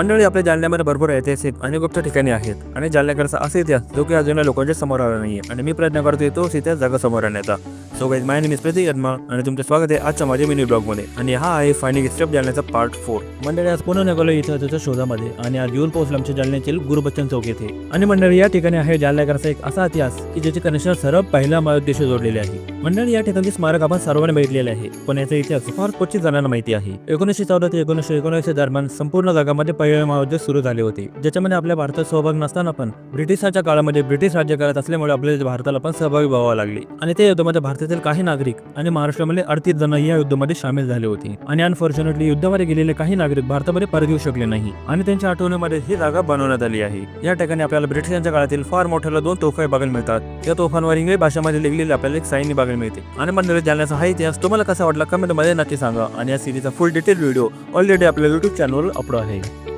मंडळी आपल्या जालन्यामध्ये भरपूर ऐतिहासिक आणि गुप्त ठिकाणी आहेत आणि जालन्याकडचा असा इतिहास जो की अजून लोकांच्या समोर आला नाही आणि मी प्रयत्न करतोय तोच इतिहास जागा समोर आणण्याचा. So guys my name is Prateek Yadma आणि तुमचं स्वागत आहे आजच्या माझ्या मिनी ब्लॉगमध्ये आणि हा आहे फायनिंग स्टेप जालन्याचा पार्ट फोर मंडळी आज पुन्हा निघालो इतिहासाच्या शोधामध्ये आणि आज येऊन पोहोचलो आमच्या जालन्यातील गुरुबच्चन चौक येथे. आणि मंडळी या ठिकाणी आहे जालन्याकरचा एक असा इतिहास की ज्याचे कनेक्शन सर्व पहिल्या महायुद्धाशी जोडलेले आहे. मंडळी या ठिकाणी स्मारक आपण सर्वांनी बघितलेले आहे. पण याचा इतिहास फार क्वचित जणांना माहिती आहे. एकोणीसशे चौदा ते एकोणीसशे एकोणऐंशी दरम्यान संपूर्ण जगामध्ये पहिले महायुद्ध सुरू झाले होते. ज्याच्यामध्ये आपल्या भारतात सहभाग नसताना पण ब्रिटिशांच्या काळामध्ये ब्रिटिश राज्य करत असल्यामुळे आपल्या भारताला पण सहभागी व्हावा लागले. आणि त्या युद्धामध्ये भारतातील काही नागरिक आणि महाराष्ट्रामध्ये अडतीस जण या युद्धामध्ये सामील झाले होते. आणि अनफॉर्च्युनेटली युद्धामध्ये गेलेले काही नागरिक भारतामध्ये परत येऊ शकले नाही. आणि त्यांच्या आठवणीमध्ये ही जागा बनवण्यात आली आहे. या ठिकाणी आपल्याला ब्रिटिशांच्या काळातील फार मोठ्याला दोन तोफा बघायला मिळतात. या तोफांवर इंग्रजी भाषेमध्ये लिहिलेले आपल्याला एक साईनी बघायला मिळते. आणि मंदिरात जाण्याचा हा इतिहास तुम्हाला कसा वाटला कमेंटमध्ये नक्की सांगा. आणि या सिरीजचा फुल डिटेल व्हिडिओ ऑलरेडी आपल्या युट्यूब चॅनलवर अपलोड आहे.